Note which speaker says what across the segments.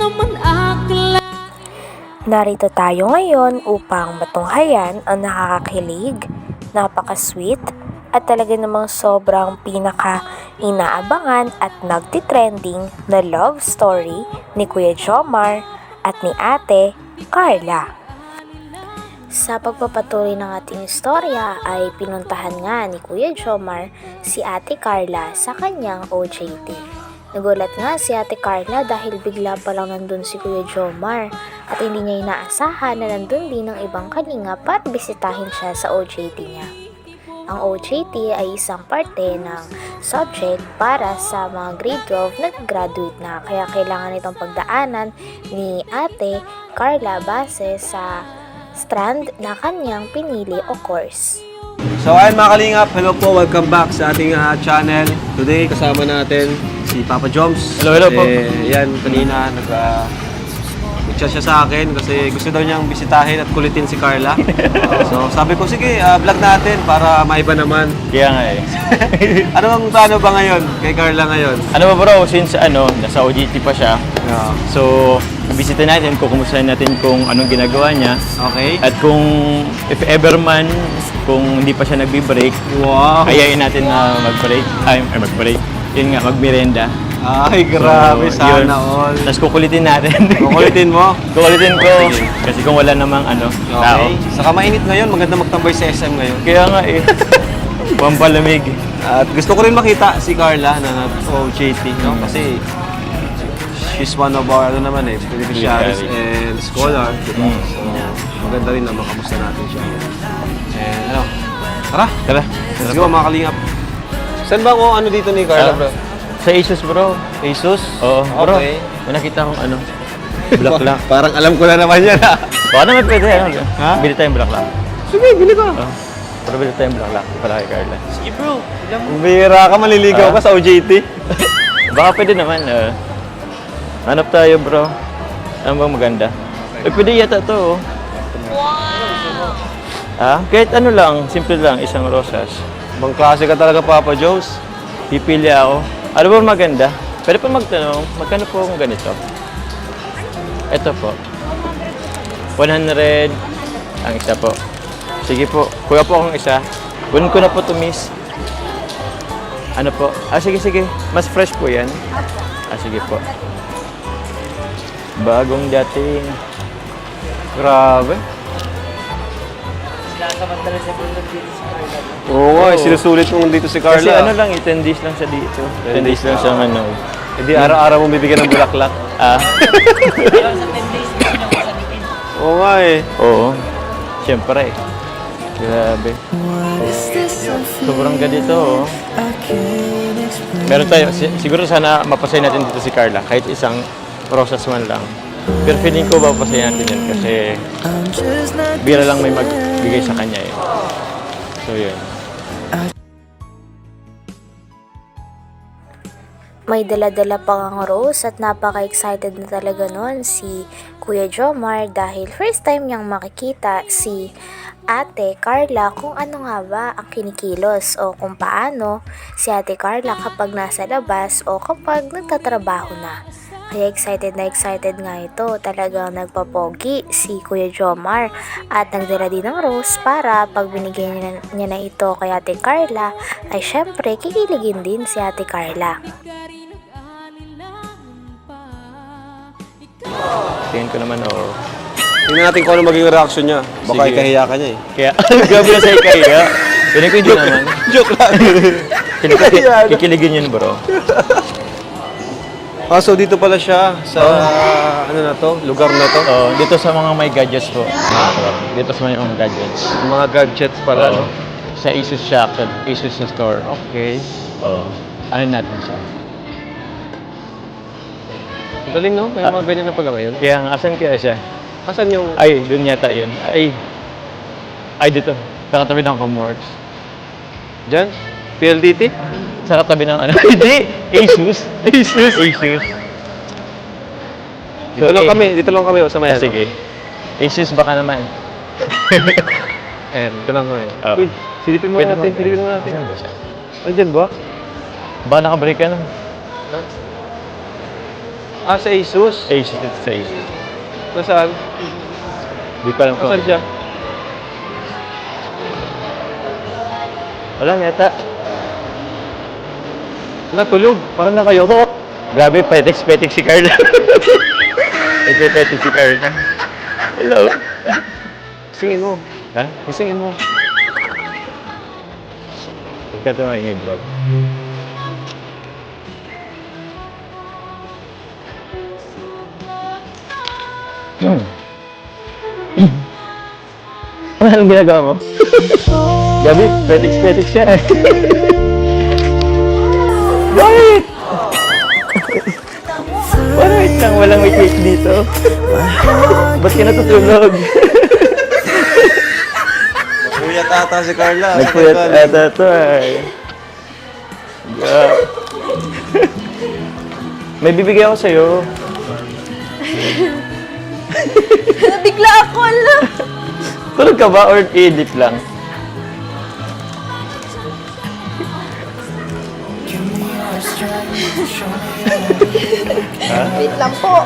Speaker 1: naman akla
Speaker 2: Narito tayo ngayon upang matunghayan ang nakakakilig, napaka-sweet, at talaga namang sobrang pinaka-inaabangan at nagtitrending na love story ni Kuya Jomar at ni Ate Carla. Sa pagpapatuloy ng ating istorya ay pinuntahan nga ni Kuya Jomar si Ate Carla sa kanyang OJT. Nagulat nga si Ate Carla dahil bigla pa lang nandun si Kuya Jomar at hindi niya inaasahan na nandun din ng ibang kalinga para bisitahin siya sa OJT niya. Ang OJT ay isang parte ng subject para sa mga grade 12 na graduate na kaya kailangan itong pagdaanan ni Ate Carla base sa strand na kanyang pinili o course.
Speaker 3: So ayun mga kalingap, hello po, welcome back sa ating ah, channel. Today kasama natin si Papa Joms.
Speaker 4: Hello, hello po.
Speaker 3: Eh, yan, kanina nag uh, siya sa akin kasi gusto daw niyang bisitahin at kulitin si Carla. so sabi ko, sige, ah, vlog natin para maiba naman.
Speaker 4: Kaya nga eh.
Speaker 3: ano ang plano ba ngayon kay Carla ngayon?
Speaker 4: Ano ba bro, since ano, nasa OJT pa siya,
Speaker 3: Yeah.
Speaker 4: so, bisita natin, kukumustahin natin kung anong ginagawa niya.
Speaker 3: Okay.
Speaker 4: At kung, if ever man, kung hindi pa siya nagbi-break,
Speaker 3: Wow.
Speaker 4: ayayin natin na mag-break. Ay, ay mag-break. Yun nga, mag-merenda.
Speaker 3: Ay, grabe,
Speaker 4: So, yun.
Speaker 3: sana all.
Speaker 4: Tapos kukulitin natin.
Speaker 3: Kukulitin mo?
Speaker 4: kukulitin ko. Kasi kung wala namang ano, tao.
Speaker 3: Okay. Saka mainit ngayon, maganda magtambay sa SM ngayon.
Speaker 4: Kaya nga eh. Pampalamig.
Speaker 3: At gusto ko rin makita si Carla na nag-OJT, no? Kasi she's one of our, ano naman eh, beneficiaries and scholar, di ba?
Speaker 4: Mm.
Speaker 3: So, maganda rin na makamusta natin siya. And ano, tara,
Speaker 4: Tara.
Speaker 3: let's go mga kalingap. Saan ba ang ano dito ni Carla,
Speaker 4: Ah,
Speaker 3: bro?
Speaker 4: Sa Asus bro.
Speaker 3: Jesus?
Speaker 4: Oo, bro.
Speaker 3: Okay.
Speaker 4: May nakita akong ano, bulaklak.
Speaker 3: Parang alam ko na naman yan, ha?
Speaker 4: Baka naman pwede, ano?
Speaker 3: Ha?
Speaker 4: Bili tayong bulaklak.
Speaker 3: Sige, bili ka.
Speaker 4: Oo. Pero bili tayong bulaklak para kay Carla.
Speaker 3: Sige, bro. Bira ka, maliligaw
Speaker 4: Ah.
Speaker 3: ka sa OJT.
Speaker 4: Baka pwede naman, uh, hanap tayo bro. Ano bang maganda? Eh, pwede yata to, oh. Ah, kahit ano lang, simple lang, isang rosas.
Speaker 3: Bang klase ka talaga, Papa Jones.
Speaker 4: Pipili ako. Ano ba maganda? Pwede pa magtanong, magkano po kung ganito? Ito po. 100 ang isa po. Sige po, kuya po akong isa. Kunin ko na po to miss. Ano po? Ah, sige, sige. Mas fresh po yan. Ah, sige po. Bagong dating.
Speaker 3: Grabe. Oo nga, eh,
Speaker 4: Oo.
Speaker 3: sinusulit mo dito si Carla.
Speaker 4: Kasi ano lang, eh, 10 days lang siya dito. 10 days lang siya ano.
Speaker 3: Hindi araw-araw mo bibigyan ng bulaklak.
Speaker 4: Ah,
Speaker 3: Oo nga eh.
Speaker 4: oo. Siyempre. Grabe. Sobrang ganito, oh. Meron tayo, si- siguro sana mapasaya natin dito si Carla, kahit isang rosas man lang. Pero feeling ko mapasaya natin yan kasi bira lang may magbigay sa kanya eh. So yun.
Speaker 2: May dala-dala pa ang Rose at napaka-excited na talaga nun si Kuya Jomar dahil first time niyang makikita si Ate Carla kung ano nga ba ang kinikilos o kung paano si Ate Carla kapag nasa labas o kapag nagtatrabaho na. Kaya excited na excited nga ito. Talagang nagpapogi si Kuya Jomar at nagdala din ng rose para pag binigay niya, niya na ito kay Ate Carla ay syempre kikiligin din si Ate Carla.
Speaker 4: Tingin ko naman, oo.
Speaker 3: Tingnan natin kung ano maging reaction niya. Baka
Speaker 4: Sige.
Speaker 3: ikahiya ka niya eh.
Speaker 4: Kaya, grabe na sa ko hindi naman.
Speaker 3: Joke lang.
Speaker 4: Kikiligin yun, bro.
Speaker 3: Ah, so dito pala siya sa ano na to, lugar na to.
Speaker 4: Oh, dito sa mga may gadgets po. Dito sa may mga gadgets.
Speaker 3: Mga gadgets pala.
Speaker 4: Oo.
Speaker 3: no?
Speaker 4: Sa Asus Shop, Asus na store.
Speaker 3: Okay.
Speaker 4: Oo. Ano natin siya?
Speaker 3: Ang Galing no? May mga ganyan na pala ngayon.
Speaker 4: Kaya nga, asan kaya siya?
Speaker 3: Asan yung...
Speaker 4: Ay, dun yata yun. Ay, ay dito. Sa katabi ng Comworks.
Speaker 3: Diyan? PLDT?
Speaker 4: Sa katabi ng ano? Hindi! Asus! Asus! Asus!
Speaker 3: Dito lang kami. Dito lang kami oh, sa
Speaker 4: Ah,
Speaker 3: mayan.
Speaker 4: sige. Asus baka naman.
Speaker 3: And dito lang kami.
Speaker 4: Oh.
Speaker 3: Uy, silipin mo
Speaker 4: Pwede
Speaker 3: natin. Silipin mo natin.
Speaker 4: Saan ba
Speaker 3: ba?
Speaker 4: Ba nakabalik ka na?
Speaker 3: Ah, sa Asus.
Speaker 4: Asus ito sa Asus.
Speaker 3: Nasaan?
Speaker 4: Hindi ko alam kung...
Speaker 3: Nasaan siya?
Speaker 4: Wala yata.
Speaker 3: Natulog. Parang nakayoko.
Speaker 4: Grabe, petex-petex si Carla. Petex-petex si Carla. Hello.
Speaker 3: Singin mo.
Speaker 4: Ha?
Speaker 3: Singin mo.
Speaker 4: Huwag ka tumingin, bro. Hmm. Ano anong ginagawa mo? Gabi, petex-petex siya. Bakit? Bakit lang walang may cake dito? Ba't ka natutulog?
Speaker 3: Kuya tata si Carla.
Speaker 4: Nagpuyat ata to ay. Yeah. May bibigay ako sa'yo.
Speaker 1: Nabigla ako, ala.
Speaker 4: Tulog ka ba or edit lang?
Speaker 1: Wait lang po.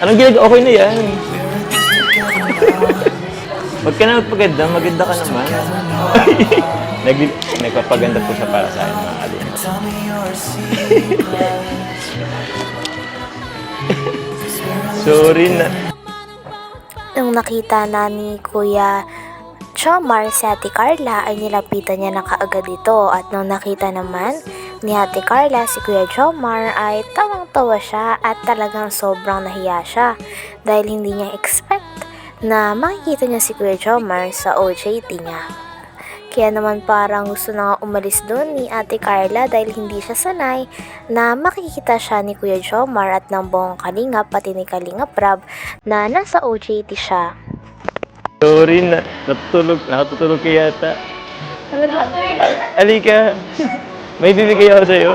Speaker 4: Anong ginagawa? Okay na yan. Huwag ka na magpaganda, maganda ka naman. Nag nagpapaganda po siya para sa akin, mga kalina. Sorry na.
Speaker 2: Nung nakita na ni Kuya Chomar si Ate Carla ay nilapitan niya na kaagad ito at nung nakita naman ni Ate Carla si Kuya Chomar ay tawang-tawa siya at talagang sobrang nahiya siya dahil hindi niya expect na makikita niya si Kuya Chomar sa OJT niya. Kaya naman parang gusto na nga umalis doon ni Ate Carla dahil hindi siya sanay na makikita siya ni Kuya Jomar at ng buong Kalingap pati ni Kalingap Rab na nasa OJT siya.
Speaker 4: Sorry na. Natutulog. Nakatutulog ka yata. Alika. May bibigay ako sa'yo.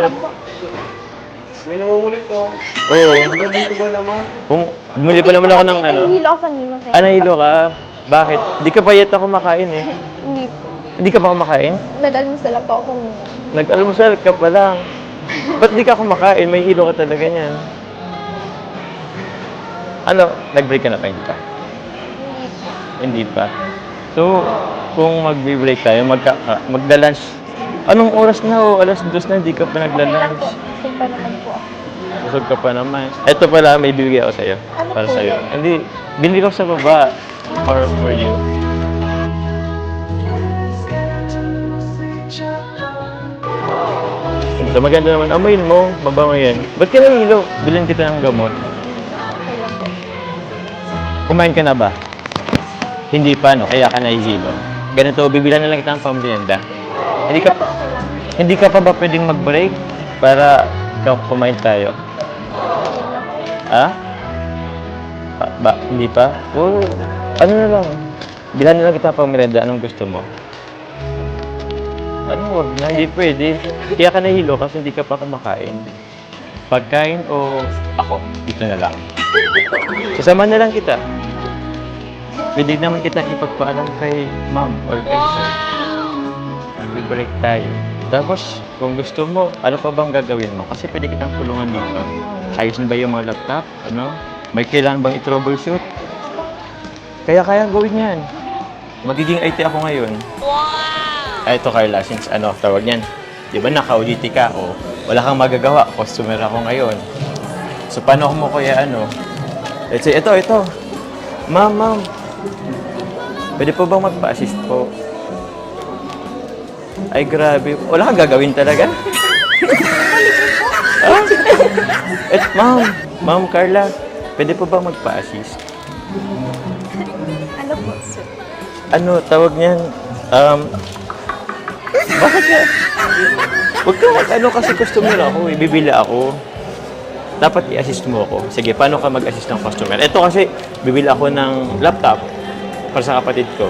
Speaker 3: May nangungulit ko.
Speaker 4: Oo.
Speaker 3: Dito ba naman?
Speaker 4: Kung bumili pa naman ako ng ano.
Speaker 1: Nahihilo ako sa nilo.
Speaker 4: Ah, nahilo ka? Bakit? Di ka pa yata kumakain eh.
Speaker 1: Hindi po.
Speaker 4: Hindi ka pa kumakain?
Speaker 1: Nag-almusal ako.
Speaker 4: Nag-almusal ka pa lang. Ba't di ka kumakain? May hilo ka talaga niyan. Ano? Nag-break ka na ba? Hindi pa? Hindi pa. So, kung mag-break tayo, magka, ah, magla-lunch. Anong oras na o? Alas dos na, hindi ka pa nagla-lunch.
Speaker 1: Kasi pa naman po ako.
Speaker 4: Busog ka pa naman. Ito pala, may bibigay ako sa'yo.
Speaker 1: Ano
Speaker 4: para sa'yo. Hindi, binili ko sa baba. For, for you. Ito, maganda naman. Amoyin mo, mabango yan. Ba't ka nahihilo? Bilhin kita ng gamot. Kumain ka na ba? Hindi pa, no? Kaya ka nahihilo. Ganito, bibilan na lang kita ng pambrienda. Hindi ka, hindi ka pa ba pwedeng mag-break para kumain tayo? Ha? Ba, ba hindi pa? Oo. ano na lang? Bilhan na lang kita pang merenda. Anong gusto mo? Ano, wag na. Hindi pwede. Kaya ka nahilo kasi hindi ka pa kumakain. Pagkain o ako? Dito na lang. Sasama na lang kita. Pwede naman kita ipagpaalam kay ma'am or kay sir. Mag-break tayo. Tapos, kung gusto mo, ano pa bang gagawin mo? Kasi pwede kitang tulungan dito. Ayos na ba yung mga laptop? Ano? May kailangan bang i-troubleshoot? Kaya kayang gawin yan. Magiging IT ako ngayon. Wow! Ay, ito Carla, since ano, tawag niyan. Di ba naka-OJT ka o wala kang magagawa, customer ako ngayon. So, paano mo kaya ano? Let's say, ito, ito. Ma'am, ma'am. Pwede po bang magpa-assist po? Ay, grabe. Wala kang gagawin talaga? ah? Et, ma'am. Ma'am Carla. Pwede po bang magpa-assist?
Speaker 1: Ano po, sir?
Speaker 4: Ano, tawag niyan? Um, bakit ka? Huwag ka mag ano kasi customer ako, ibibili ako. Dapat i-assist mo ako. Sige, paano ka mag-assist ng customer? Ito kasi, bibili ako ng laptop para sa kapatid ko.